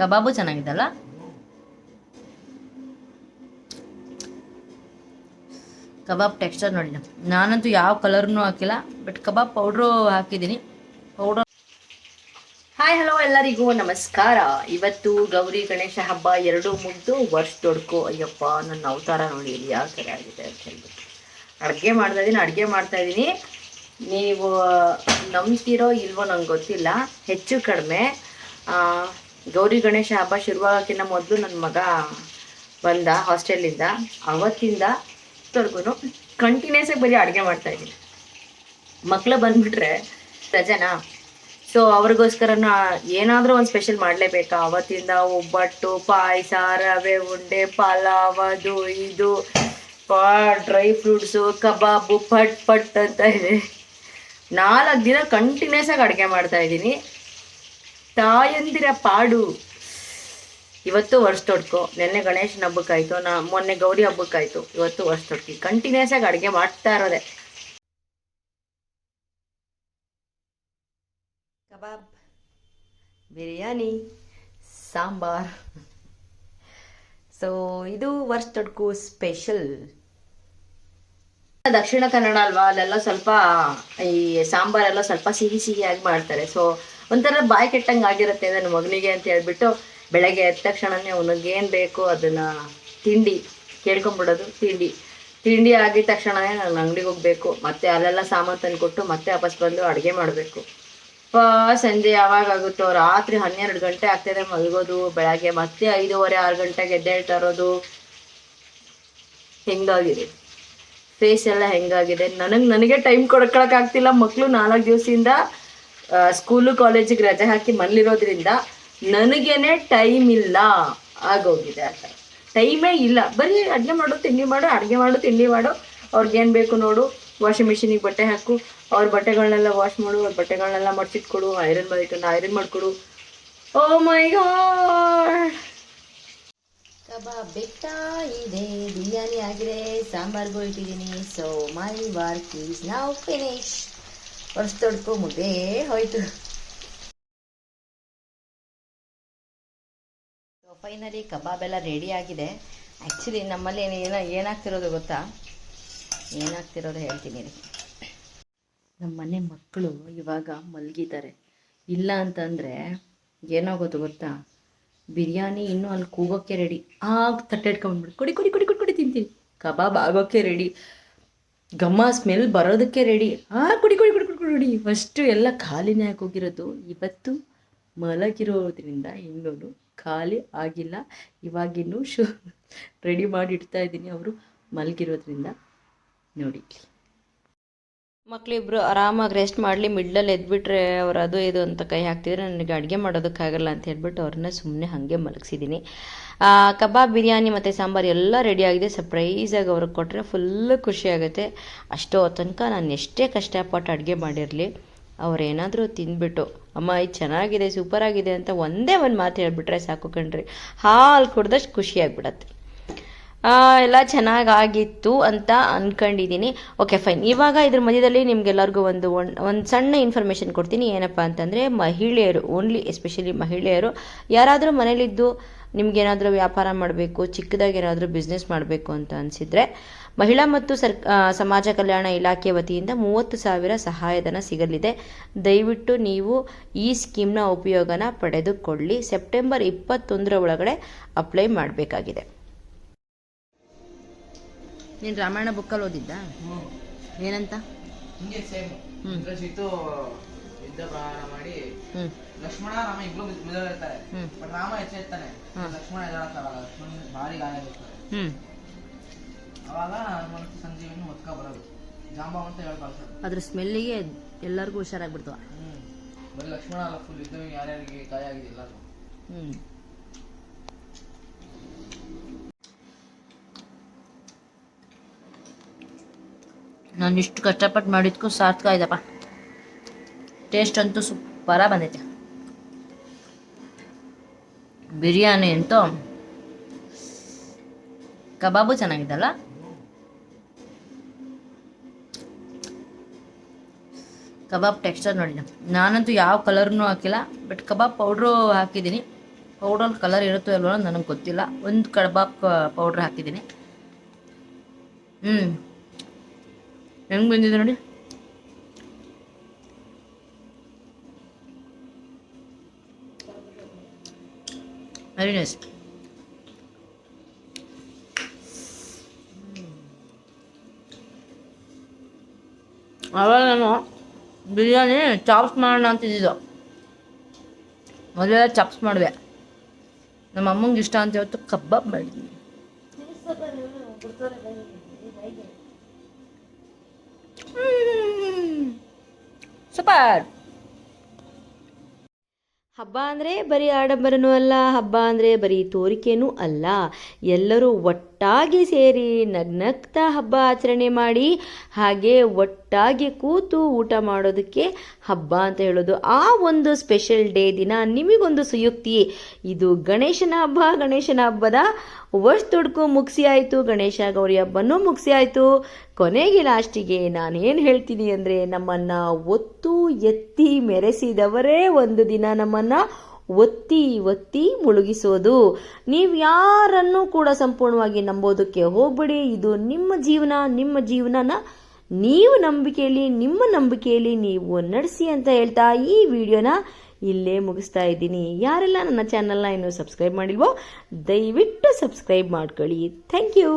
ಕಬಾಬು ಚೆನ್ನಾಗಿದ್ದಲ್ಲ ಕಬಾಬ್ texture ನೋಡಿ ನಾನಂತೂ ಯಾವ ಕಲರ್ನು ಹಾಕಿಲ್ಲ ಬಟ್ ಕಬಾಬ್ ಪೌಡ್ರು ಹಾಕಿದ್ದೀನಿ. ಪೌಡರ್ ಹಾಯ್ ಹಲೋ ಎಲ್ಲರಿಗೂ, ನಮಸ್ಕಾರ. ಇವತ್ತು ಗೌರಿ ಗಣೇಶ ಹಬ್ಬ ಎರಡು ಮುಗ್ದು ವರ್ಷ ದೊಡ್ಕೋ. ಅಯ್ಯಪ್ಪ, ನನ್ನ ಅವತಾರ ನೋಡಿ ಇಲ್ಲಿ ಯಾವ ಥರ ಆಗಿದೆ ಅಂತ ಹೇಳ್ಬಿಟ್ಟು. ಅಡುಗೆ ಮಾಡ್ತಾ ಇದ್ದೀನಿ ಅಡುಗೆ ಮಾಡ್ತಾ ಇದ್ದೀನಿ ನೀವು ನಂಬ್ತಿರೋ ಇಲ್ವೋ ನಂಗೆ ಗೊತ್ತಿಲ್ಲ. ಹೆಚ್ಚು ಕಡಿಮೆ. ಗೌರಿ ಗಣೇಶ ಹಬ್ಬ ಶುರುವಾಗೋಕ್ಕಿಂತ ಮೊದಲು ನನ್ನ ಮಗ ಬಂದ ಹಾಸ್ಟೆಲಿಂದ. ಅವತ್ತಿಂದ ತೊರ್ಗು ಕಂಟಿನ್ಯೂಸ್ ಆಗಿ ಬರೀ ಅಡುಗೆ ಮಾಡ್ತಾ ಇದ್ದೀನಿ. ಮಕ್ಕಳು ಬಂದ್ಬಿಟ್ರೆ ರಜನಾ? ಸೊ ಅವ್ರಿಗೋಸ್ಕರ ಏನಾದರೂ ಒಂದು ಸ್ಪೆಷಲ್ ಮಾಡಲೇಬೇಕಾ? ಅವತ್ತಿಂದ ಒಬ್ಬಟ್ಟು, ಪಾಯಸ, ರವೆ, ಉಂಡೆ, ಪಲಾವ್, ಅದು, ಇದು, ಪಾ ಡ್ರೈ ಫ್ರೂಟ್ಸು ಕಬಾಬು, ಪಟ್ ಪಟ್ ಅಂತ ಇದೆ. ನಾಲ್ಕು ದಿನ ಕಂಟಿನ್ಯೂಸ್ ಆಗಿ ಅಡುಗೆ ಮಾಡ್ತಾ ಇದ್ದೀನಿ. ತಾಯಂದಿರ ಪಾಡು. ಇವತ್ತು ವರ್ಷ ತೊಡ್ಕೊ. ನಿನ್ನೆ ಗಣೇಶನ ಹಬ್ಬಕ್ಕಾಯ್ತು ನಾ ಮೊನ್ನೆ ಗೌರಿ ಹಬ್ಬಕ್ಕಾಯ್ತು. ಇವತ್ತು ವರ್ಷ ತೊಡ್ಕಿ. ಕಂಟಿನ್ಯೂಸ್ ಆಗಿ ಅಡುಗೆ ಮಾಡ್ತಾ ಇರೋದೆ. ಕಬಾಬ್ ಬಿರಿಯಾನಿ ಸಾಂಬಾರ್. ಸೊ ಇದು ವರ್ಷ ತೊಡ್ಕು ಸ್ಪೆಷಲ್ ದಕ್ಷಿಣ ಕನ್ನಡ ಅಲ್ವಾ ಅಲ್ಲೆಲ್ಲ ಸ್ವಲ್ಪ ಈ ಸಾಂಬಾರೆಲ್ಲ ಸ್ವಲ್ಪ ಸಿಹಿ ಸಿಹಿಯಾಗಿ ಮಾಡ್ತಾರೆ. ಸೊ ಒಂಥರ ಬಾಯಿ ಕೆಟ್ಟಂಗೆ ಆಗಿರುತ್ತೆ ನನ್ನ ಮಗನಿಗೆ ಅಂತ ಹೇಳ್ಬಿಟ್ಟು ಬೆಳಗ್ಗೆ ಎದ್ದ ತಕ್ಷಣನೇ ಅವನಿಗೆ ಏನು ಬೇಕು ಅದನ್ನು ತಿಂಡಿ, ಕೇಳ್ಕೊಂಬಿಡೋದು, ತಿಂಡಿ. ತಿಂಡಿ ಆಗಿದ ತಕ್ಷಣವೇ ನಾನು ಅಂಗಡಿಗೆ ಹೋಗಬೇಕು. ಮತ್ತೆ ಅಲ್ಲೆಲ್ಲ ಸಾಮಾನು ತಂದು ಕೊಟ್ಟು ಮತ್ತೆ ವಾಪಸ್ ಬಂದು ಅಡುಗೆ ಮಾಡಬೇಕು. ಸಂಜೆ ಯಾವಾಗ ಆಗುತ್ತೋ ರಾತ್ರಿ ಹನ್ನೆರಡು ಗಂಟೆ ಆಗ್ತದೆ ಮಲಗೋದು, ಬೆಳಗ್ಗೆ ಮತ್ತೆ ಐದೂವರೆ, ಆರು ಗಂಟೆಗೆ ಎದ್ದೇಳ್ತಾ ಇರೋದು. ಹೆಂಗಾಗಿದೆ? ಫೇಸ್ ಎಲ್ಲ ಹೆಂಗಾಗಿದೆ? ನನಗೆ ನನಗೆ ಟೈಮ್ ಕೊಡ್ಕೊಳಕ್ಕಾಗ್ತಿಲ್ಲ ಮಕ್ಕಳು ನಾಲ್ಕು ದಿವಸದಿಂದ. ಸ್ಕೂಲು ಕಾಲೇಜಿಗೆ ರಜೆ ಹಾಕಿ ಮನೇಲಿರೋದ್ರಿಂದ ನನಗೇನೆ ಟೈಮ್ ಇಲ್ಲ ಆಗೋಗಿದೆ ಆ ಥರ ಟೈಮೇ ಇಲ್ಲ. ಬರೀ ಅಡುಗೆ ಮಾಡು, ತಿಂಡಿ ಮಾಡು, ಅಡುಗೆ ಮಾಡು, ತಿಂಡಿ ಮಾಡು. ಅವ್ರಿಗೇನು ಬೇಕು ನೋಡು. ವಾಷಿಂಗ್ ಮಿಷಿನಿಗೆ ಬಟ್ಟೆ ಹಾಕು. ಅವ್ರ ಬಟ್ಟೆಗಳನ್ನೆಲ್ಲ ವಾಶ್ ಮಾಡು, ಅವ್ರ ಬಟ್ಟೆಗಳನ್ನೆಲ್ಲ ಮಡ್ಚಿಟ್ಕೊಡು. ಐರನ್ ಮಾಡಿಕೊಂಡು ಐರನ್ ಮಾಡಿಕೊಡು. ಓ ಮೈ ಗಾಡ್ ಕಬಾಬ್ ಬೆಟ್ಟ ಇದೆ, ಬಿರಿಯಾನಿ ಆಗಿದೆ ಸಾಂಬಾರ್ಗೂ ಇಟ್ಟಿದ್ದೀನಿ. ಸೊ ಮೈ ವರ್ಕ್ ಈಸ್ ನಾವು ಫಿನಿಶ್ ವರ್ಷ ತೊಡ್ಕೊ ಮುಗ್ದೇ ಹೋಯ್ತು ಫೈನಲಿ ಕಬಾಬ್ ಎಲ್ಲ ರೆಡಿ ಆಗಿದೆ. ಆ್ಯಕ್ಚುಲಿ ನಮ್ಮಲ್ಲಿ ಏನೋ ಏನ ಏನಾಗ್ತಿರೋದು ಗೊತ್ತಾ? ಏನಾಗ್ತಿರೋದು ಹೇಳ್ತೀನಿ ನಮ್ಮ ಮನೆ ಮಕ್ಕಳು ಇವಾಗ ಮಲಗಿದ್ದಾರೆ. ಇಲ್ಲ ಅಂತಂದರೆ ಏನಾಗೋದು ಗೊತ್ತಾ ಬಿರಿಯಾನಿ ಇನ್ನೂ ಅಲ್ಲಿ ಕೂಗೋಕ್ಕೆ ರೆಡಿ ಆಗ ತಟ್ಟೆ ಇಟ್ಕೊಂಡ್ಬಿಡಿ. ಕುಡಿ ಕುಡಿ ಕುಡಿ ಕುಡಿ, ಕೊಡಿ ತಿಂತೀನಿ. ಕಬಾಬ್ ಆಗೋಕ್ಕೆ ರೆಡಿ ಘಮ ಸ್ಮೆಲ್ ಬರೋದಕ್ಕೆ ರೆಡಿ ಆ, ಕುಡಿ ಕುಡಿ ಕುಡಿ ಕುಡಿ ಕುಡಿ. ಫಸ್ಟು ಎಲ್ಲ ಖಾಲಿನೇ ಹೋಗಿರೋದು. ಇವತ್ತು ಮಲಗಿರೋದ್ರಿಂದ ಇನ್ನೂ ಖಾಲಿ ಆಗಿಲ್ಲ. ಇವಾಗಿನ್ನೂ ಶು ರೆಡಿ ಮಾಡಿ ಇಡ್ತಾ ಇದ್ದೀನಿ ಅವರು ಮಲಗಿರೋದ್ರಿಂದ. ನೋಡಿ. ಮಕ್ಕಳಿಬ್ರು ಆರಾಮಾಗಿ ರೆಸ್ಟ್ ಮಾಡಲಿ ಮಿಡ್ಲಲ್ಲಿ ಎದ್ಬಿಟ್ರೆ ಅವ್ರು ಅದು, ಇದು ಅಂತ ಕೈ ಹಾಕ್ತಿದ್ರೆ ನನಗೆ ಅಡುಗೆ ಮಾಡೋದಕ್ಕಾಗಲ್ಲ ಅಂತ ಹೇಳ್ಬಿಟ್ಟು ಅವ್ರನ್ನ ಸುಮ್ಮನೆ ಹಾಗೆ ಮಲಗಿಸಿದ್ದೀನಿ. ಕಬಾಬ್, ಬಿರಿಯಾನಿ ಮತ್ತು ಸಾಂಬಾರು ಎಲ್ಲ ರೆಡಿ ಆಗಿದೆ. ಸರ್ಪ್ರೈಸಾಗಿ ಅವ್ರಿಗೆ ಕೊಟ್ಟರೆ ಫುಲ್ಲು ಖುಷಿಯಾಗುತ್ತೆ ಅಷ್ಟೋ ತನಕ ನಾನು ಎಷ್ಟೇ ಕಷ್ಟಪಟ್ಟು ಅಡುಗೆ ಮಾಡಿರಲಿ, ಅವರೇನಾದರೂ ತಿಂದ್ಬಿಟ್ಟು, ಅಮ್ಮ, ಇದು ಚೆನ್ನಾಗಿದೆ ಸೂಪರಾಗಿದೆ ಅಂತ ಒಂದೇ ಒಂದು ಮಾತು ಹೇಳ್ಬಿಟ್ರೆ ಸಾಕು ಕಣ್ರಿ. ಹಾಲು ಕುಡ್ದಷ್ಟು ಖುಷಿಯಾಗ್ಬಿಡತ್ತೆ ಎಲ್ಲ ಚೆನ್ನಾಗಾಗಿತ್ತು ಅಂತ ಅಂದ್ಕೊಂಡಿದ್ದೀನಿ ಓಕೆ ಫೈನ್ ಇವಾಗ ಇದ್ರ ಮಧ್ಯದಲ್ಲಿ ನಿಮ್ಗೆಲ್ಲರಿಗೂ ಒಂದು ಒಂದು ಸಣ್ಣ ಇನ್ಫಾರ್ಮೇಷನ್ ಕೊಡ್ತೀನಿ. ಏನಪ್ಪ ಅಂತಂದರೆ ಮಹಿಳೆಯರು ಓನ್ಲಿ ಎಸ್ಪೆಷಲಿ ಮಹಿಳೆಯರು, ಯಾರಾದರೂ ಮನೇಲಿದ್ದು ನಿಮ್ಗೇನಾದರೂ ವ್ಯಾಪಾರ ಮಾಡಬೇಕು ಚಿಕ್ಕದಾಗಿ ಏನಾದರೂ ಬಿಸ್ನೆಸ್ ಮಾಡಬೇಕು ಅಂತ ಅನಿಸಿದರೆ ಮಹಿಳಾ ಮತ್ತು ಸರ್ ಸಮಾಜ ಕಲ್ಯಾಣ ಇಲಾಖೆ ವತಿಯಿಂದ ಮೂವತ್ತು ಸಾವಿರ ಸಹಾಯಧನ ಸಿಗಲಿದೆ. ದಯವಿಟ್ಟು ನೀವು ಈ ಸ್ಕೀಮ್ನ ಉಪಯೋಗನ ಪಡೆದುಕೊಳ್ಳಿ. ಸೆಪ್ಟೆಂಬರ್ ಇಪ್ಪತ್ತೊಂದರ ಒಳಗಡೆ ಅಪ್ಲೈ ಮಾಡಬೇಕಾಗಿದೆ. ನೀನು ರಾಮಾಯಣ ಬುಕ್ಕಲ್ಲಿ ಓದಿದ್ದ? ಏನಂತ? ಹಿಂಗೆ ಹ್ಮ್. ಯುದ್ಧ ಪ್ರಾರಂಭ ಮಾಡಿ ಲಕ್ಷ್ಮಣ ರಾಮ ಇಬ್ರು ಇರ್ತಾರೆ. ಬಟ್ ರಾಮ ಎಚ್ಚೆತ್ತಾನೆ ಹ್ಮ್. ಲಕ್ಷ್ಮಣ ಎದ್ದಾಳತ್ತಾರಲ್ಲ ಲಕ್ಷ್ಮಣ ಭಾರಿ ಗಾಯ ಆಗಿರ್ತಾರೆ ಅವಾಗ ಹನುಮಂತ ಸಂಜೀವಿನಿ ಹೊತ್ಕ ಬರೋದು. ಜಾಂಬ ಅಂತ ಹೇಳ್ಬಾರ್ದು ಅದ್ರ ಸ್ಮೆಲ್ಲಿಗೆ ಎಲ್ಲರಿಗೂ ಹುಷಾರಾಗ್ಬಿಡ್ತು. ಹ್ಮ್. ಬರೀ ಲಕ್ಷ್ಮಣ ಅಲ್ಲ ಫುಲ್ ಯುದ್ಧ ಯಾರ್ಯಾರಿಗೆ ಗಾಯ ಆಗಿದೆ ಎಲ್ಲರೂ ಹ್ಮ್. ನಾನು ಇಷ್ಟು ಕಷ್ಟಪಟ್ಟು ಮಾಡಿದ್ಕೂ ಸಾರ್ಥಕ ಆಯ್ತಪ್ಪ. ಟೇಸ್ಟ್ ಅಂತೂ ಸೂಪರ ಬಂದೈತೆ. ಬಿರಿಯಾನಿ ಅಂತೂ ಕಬಾಬು ಚೆನ್ನಾಗಿದ್ದಲ್ಲ ಕಬಾಬ್ ಟೆಕ್ಸ್ಚರ್ ನೋಡಿ ನಾನಂತೂ ಯಾವ ಕಲರ್ನೂ ಹಾಕಿಲ್ಲ, ಬಟ್ ಕಬಾಬ್ ಪೌಡ್ರು ಹಾಕಿದ್ದೀನಿ. ಪೌಡ್ರಲ್ಲಿ ಕಲರ್ ಇರುತ್ತೋ ಇಲ್ವೋ ನನಗೆ ಗೊತ್ತಿಲ್ಲ. ಒಂದು ಕಬಾಬ್ ಪೌಡ್ರ್ ಹಾಕಿದ್ದೀನಿ. ಹ್ಞೂ ಹೆಂಗೆ ಬಂದಿದೆ ನೋಡಿ? ವೆರಿ ಅವಾಗ ನಾನು ಬಿರಿಯಾನಿ ಚಾಪ್ಸ್ ಮಾಡೋಣ ಅಂತಿದ್ದಿದ್ದು. ಮೊದಲೆಲ್ಲ ಚಾಪ್ಸ್ ಮಾಡಿದೆ ನಮ್ಮ ಅಮ್ಮಂಗೆ ಇಷ್ಟ ಅಂತ ಇವತ್ತು ಕಬಾಬ್ ಮಾಡಿದ್ದೀನಿ ಸೂಪರ್. ಹಬ್ಬ ಅಂದರೆ ಬರೀ ಆಡಂಬರನೂ ಅಲ್ಲ ಹಬ್ಬ ಅಂದರೆ ಬರೀ ತೋರಿಕೆನೂ ಅಲ್ಲ. ಎಲ್ಲರೂ ಒಟ್ಟಾಗಿ ಸೇರಿ ನಗ್ನಗ್ತಾ ಹಬ್ಬ ಆಚರಣೆ ಮಾಡಿ ಹಾಗೆ ಒಟ್ಟಾಗಿ ಕೂತು ಊಟ ಮಾಡೋದಕ್ಕೆ ಹಬ್ಬ ಅಂತ ಹೇಳೋದು ಆ ಒಂದು ಸ್ಪೆಷಲ್ ಡೇ ದಿನ. ನಿಮಗೊಂದು ಸುಯುಕ್ತಿ. ಇದು ಗಣೇಶನ ಹಬ್ಬ. ಗಣೇಶನ ಹಬ್ಬದ ವರ್ಷ ತೊಡ್ಕು ಮುಗಿಸಿ ಆಯಿತು. ಗಣೇಶ ಗೌರಿ ಹಬ್ಬನೂ ಮುಗಿಸಿ ಆಯಿತು. ಕೊನೆಗೆ ಲಾಸ್ಟಿಗೆ ನಾನೇನು ಹೇಳ್ತೀನಿ ಅಂದರೆ ನಮ್ಮನ್ನು ಒತ್ತು ಎತ್ತಿ ಮೆರೆಸಿದವರೇ ಒಂದು ದಿನ ನಮ್ಮನ್ನು ಒತ್ತಿ ಒತ್ತಿ ಮುಳುಗಿಸೋದು. ನೀವು ಯಾರನ್ನು ಕೂಡ ಸಂಪೂರ್ಣವಾಗಿ ನಂಬೋದಕ್ಕೆ ಹೋಗಬೇಡಿ. ಇದು ನಿಮ್ಮ ಜೀವನ, ನಿಮ್ಮ ಜೀವನನ ನೀವು ನಂಬಿಕೆಯಲ್ಲಿ, ನಿಮ್ಮ ನಂಬಿಕೆಯಲ್ಲಿ ನೀವು ನಡೆಸಿ ಅಂತ ಹೇಳ್ತಾ ಈ ವಿಡಿಯೋನ ಇಲ್ಲೇ ಮುಗಿಸ್ತಾ ಇದ್ದೀನಿ. ಯಾರೆಲ್ಲ ನನ್ನ ಚಾನಲ್ನ ಇನ್ನು ಸಬ್ಸ್ಕ್ರೈಬ್ ಮಾಡಿಲ್ವೋ, ದಯವಿಟ್ಟು ಸಬ್ಸ್ಕ್ರೈಬ್ ಮಾಡ್ಕೊಳ್ಳಿ. Thank you